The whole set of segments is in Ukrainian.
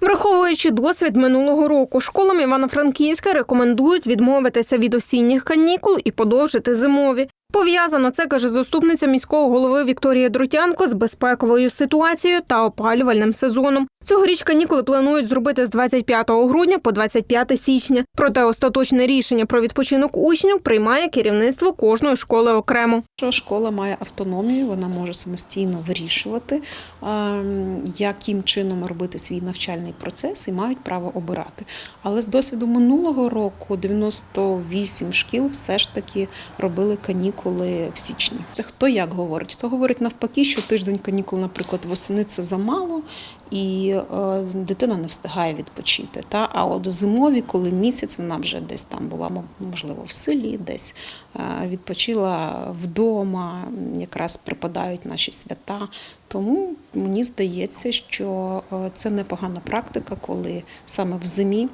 Враховуючи досвід минулого року, школам Івано-Франківська рекомендують відмовитися від осінніх канікул і подовжити зимові. Пов'язано це каже заступниця міського голови Вікторія Друтянко з безпековою ситуацією та опалювальним сезоном. Цьогоріч канікули планують зробити з 25 грудня по 25 січня. Проте остаточне рішення про відпочинок учнів приймає керівництво кожної школи окремо. Школа має автономію, вона може самостійно вирішувати, яким чином робити свій навчальний процес і мають право обирати. Але з досвіду минулого року 98 шкіл все ж таки робили канікули в січні. Хто як говорить? Хто говорить навпаки, що тиждень канікул, наприклад, восени це замало. І е, дитина не встигає відпочити. Та а от зимові, коли місяць вона вже десь там була, можливо, в селі, десь е, відпочила вдома, якраз припадають наші свята. Тому мені здається, що е, це непогана практика, коли саме в зимі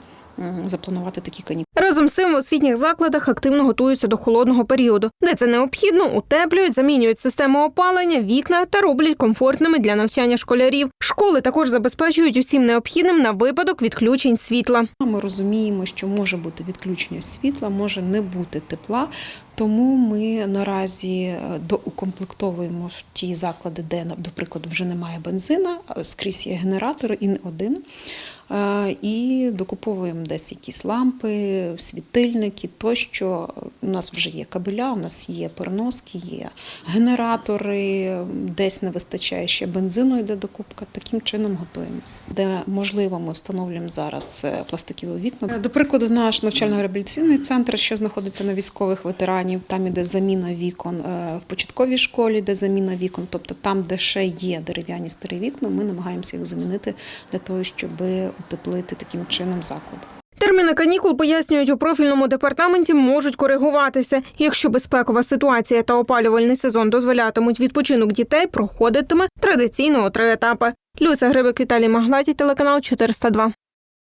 запланувати такі канікули. Разом з цим в освітніх закладах активно готуються до холодного періоду, де це необхідно, утеплюють, замінюють систему опалення, вікна та роблять комфортними для навчання школярів. Школи також забезпечують усім необхідним на випадок відключень світла. Ми розуміємо, що може бути відключення світла, може не бути тепла. Тому ми наразі е, доукомплектовуємо ті заклади, де, до прикладу, вже немає бензина, скрізь є генератори і не один. Е, І докуповуємо десь якісь лампи, світильники тощо. У нас вже є кабеля, у нас є переноски, є генератори, десь не вистачає ще бензину, йде докупка. Таким чином готуємося. Де можливо, ми встановлюємо зараз е, пластикові вікна. До прикладу, наш навчально-реабілітаційний центр, що знаходиться на військових ветеранів, там іде заміна вікон Е, в початковій школі, де заміна вікон, тобто там, де ще є дерев'яні старі вікна, ми намагаємося їх замінити для того, щоб утеплити таким чином заклад. Терміни канікул пояснюють у профільному департаменті можуть коригуватися. Якщо безпекова ситуація та опалювальний сезон дозволятимуть відпочинок дітей, проходитиме традиційно у три етапи. Люся Грибик, Віталій Магладій, телеканал 402.